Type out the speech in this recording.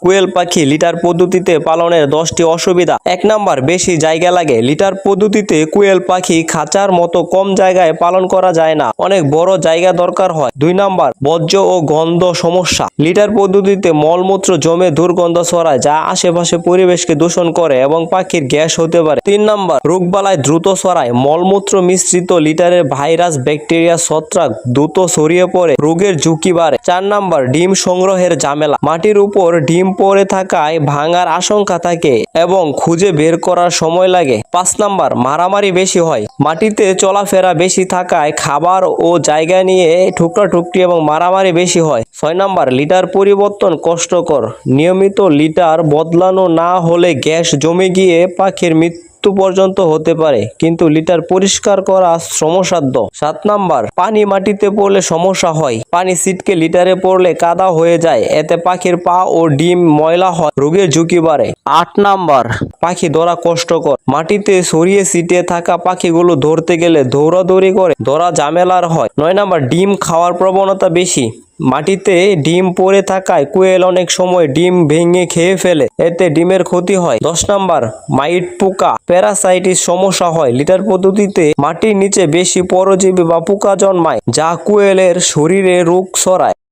কোয়েল পাখি লিটার পদ্ধতিতে পালনের দশটি অসুবিধা। এক নাম্বার, বেশি জায়গা লাগে। লিটার পদ্ধতিতে কোয়েল পাখি খাঁচার মতো কম জায়গায় পালন করা যায় না। অনেক বড় জায়গা দরকার হয়। দুই নাম্বার, বর্জ্য ও গন্ধ সমস্যা। লিটার পদ্ধতিতে মলমূত্র জমে দুর্গন্ধ ছড়ায়, যা আশেপাশে পরিবেশকে দূষণ করে এবং পাখির গ্যাস হতে পারে। তিন নাম্বার, রোগবালাই দ্রুত ছড়ায়। মলমূত্র মিশ্রিত লিটারের ভাইরাস, ব্যাকটেরিয়া, ছত্রাক দ্রুত ছড়িয়ে পড়ে, রোগের ঝুঁকি বাড়ে। চার নাম্বার, ডিম সংগ্রহের ঝামেলা। মাটির উপর ডিম পড়ে থাকায় ভাঙার আশঙ্কা থাকে এবং খুঁজে বের করার সময় লাগে। পাঁচ নাম্বার, মারামারি বেশি হয়। মাটিতে চলাফেরা বেশি থাকায় খাবার ও জায়গা নিয়ে ঠুকরা টুকরি এবং মারামারি বেশি হয়। ছয় নাম্বার, লিটার পরিবর্তন কষ্টকর। নিয়মিত লিটার বদলানো না হলে গ্যাস জমে গিয়ে পাখির মৃত্যু মৃত্যু পর্যন্ত হতে পারে, কিন্তু লিটার পরিষ্কার করা শ্রমসাধ্য। সাত নাম্বার, পানি মাটিতে পড়লে সমস্যা হয়। পানি ছিটকে লিটারে পড়লে কাদা হয়ে যায়, এতে পাখির পা ও ডিম ময়লা হয় রোগের ঝুঁকি বাড়ে। আট নাম্বার, পাখি ধরা কষ্টকর। মাটিতে সরিয়ে ছিটিয়ে থাকা পাখিগুলো ধরতে গেলে দৌড়াদৌড়ি করে, ধরা ঝামেলার হয়। নয় নাম্বার, ডিম খাওয়ার প্রবণতা বেশি। মাটিতে ডিম পড়ে থাকায় কুয়েল অনেক সময় ডিম ভেঙে খেয়ে ফেলে। এতে ডিমের ক্ষতি হয়। দশ নাম্বার, মাইট পোকা। প্যারাসাইটিস সমস্যা হয়। লিটার পদ্ধতিতে মাটির নিচে বেশি পরজীবী বা পোকা জন্মায়, যা কুয়েলের শরীরে রোগ ছড়ায়।